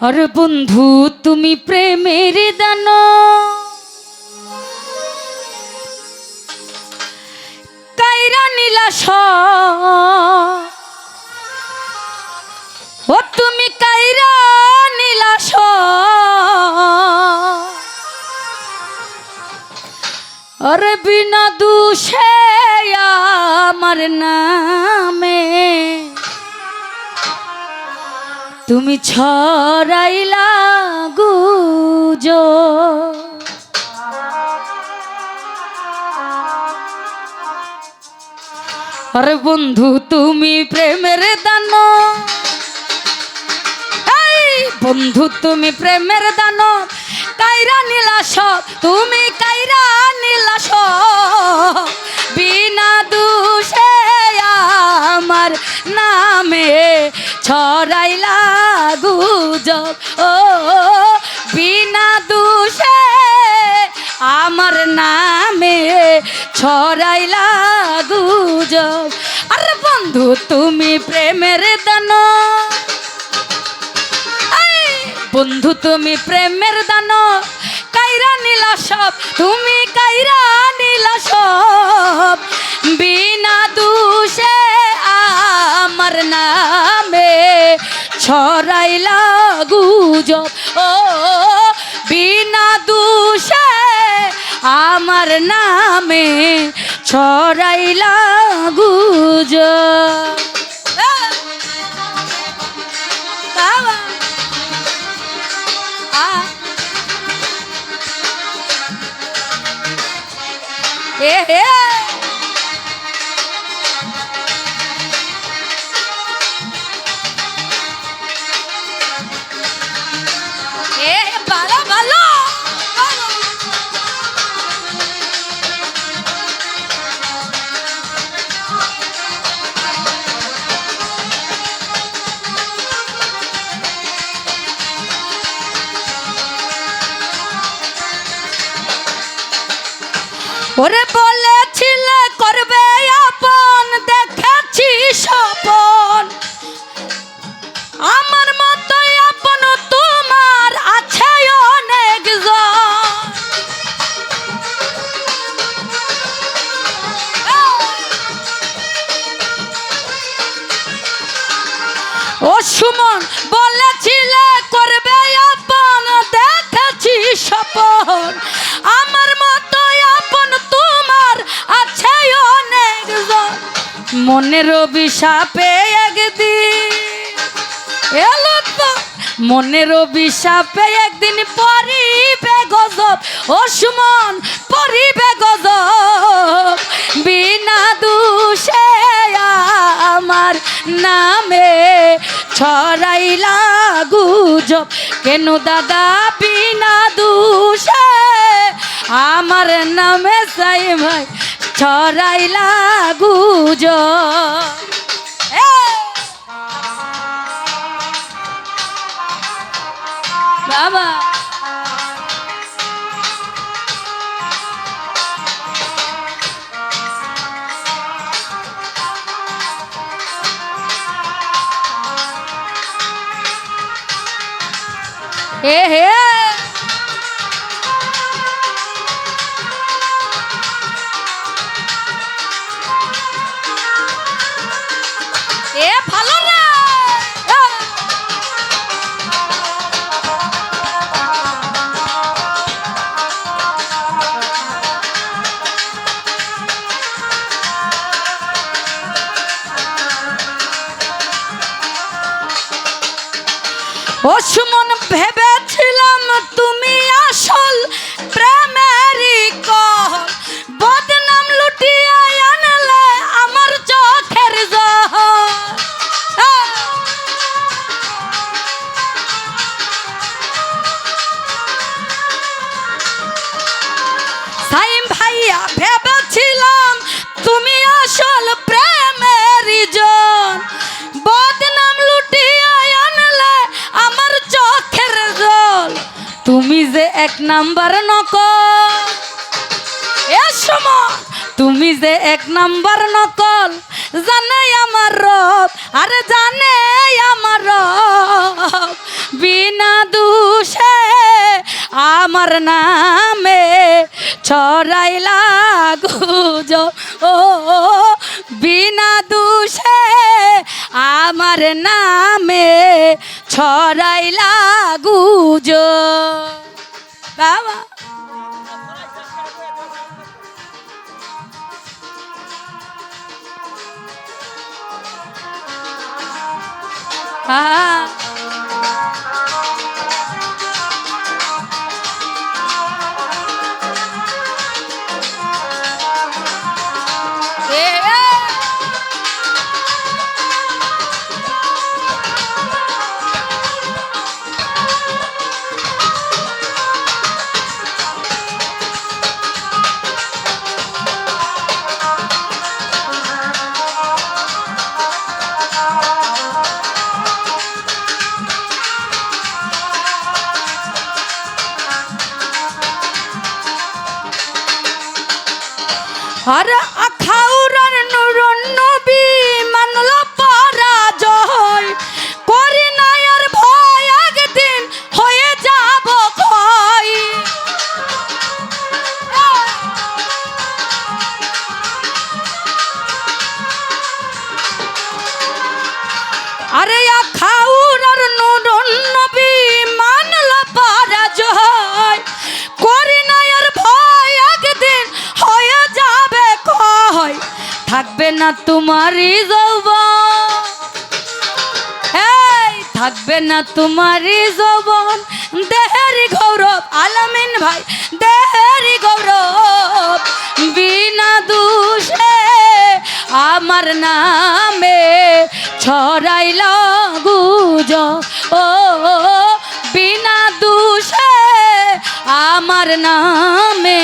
আরে বন্ধু, তুমি প্রেমের দান কাইরা নীলাস ও তুমি কাইরা নীলাস আরে বিনা দুষে আমার নামে তুমি ছড়াইলা গুজ। আরে বন্ধু, তুমি প্রেমের দান বন্ধু, তুমি প্রেমের দান কাইরা নীলাস তুমি কাইরা নীলাস বিনা দুষে আমার নামে ছড়াইলা গুজব ও, বিনা দুষে আমার নামে ছড়াইলা গুজব আর বন্ধু, তুমি প্রেমের দান বন্ধু, তুমি প্রেমের দান কাইরা নিলা সব, তুমি ছড়াইলা গুজব ও বিনা দুষে আমার নামে ছড়াইলা গুজব আহ! বাবা ওরে বলেছিলে, করবে আপন, দেখেছি স্বপন। আমার মতোই আপন, তোমার আছে অনেক ও সুমন, বলেছিলে, করবে আপন, দেখেছি স্বপন। মনের অভিশাপে একদিন এলো তো। মনের অভিশাপে একদিন পরিবে গজব, ও সুমন পরিবে গজব। বিনা দুষে আমার নামে ছড়াইলা গুজব। কেন দাদা, বিনা দুষে আমার নামে সাই ভাই ছড়াইলা এই! বাবা। এ হে! ও সুমন ভেবেছিলাম তুমি আসল এক নাম্বার সময় তুমি যে এক নাম্বার নকল, জানে আমার রব, আরে জানে আমার রব। বিনা দুষে আমার নামে ছড়াইলা গুজ ও, বিনা দুষে আমার নামে ছড়াইলা গুজ 啊。আর থাকবে না তোমারই যৌবন। দেহেরই গৌরব, আলামিন ভাই দেহেরই গৌরব। বিনা দুষে আমার নামে ছড়াইল গুজ। ও, বিনা দুষে আমার নামে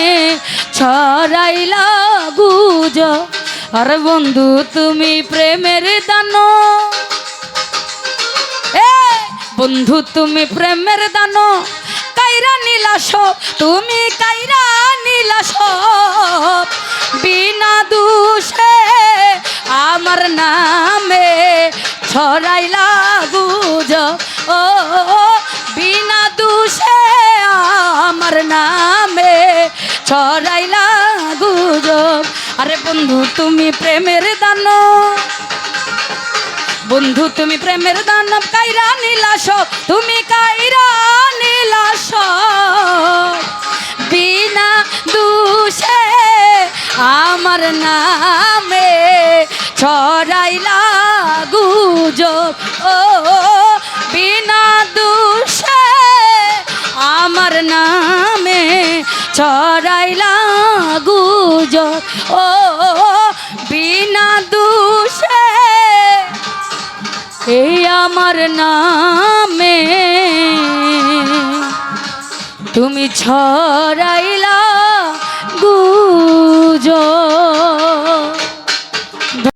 ছড়াইল গুজ। আর বন্ধু, তুমি প্রেমের দানো বন্ধু, তুমি প্রেমের দানো, কাইরা নীলাস, তুমি কাইরা নীলাস। বিনা দুষে আমার নামে ছড়াইলা গুজ ও, বিনা দুষে আমার নামে ছড়াইলা গুজ আরে বন্ধু, তুমি প্রেমের দানো। বন্ধু, তুমি প্রেমের দানব, কাইরা নীলাস তুমি কাইরা নীলাস বিনা দুষে আমার নামে ছড়াইলা গুজ ও, বিনা দুষে আমার নামে ছড়াইলা গুজ ও, বিনা দুষে এই আমার নামে তুমি ছড়াইলা গু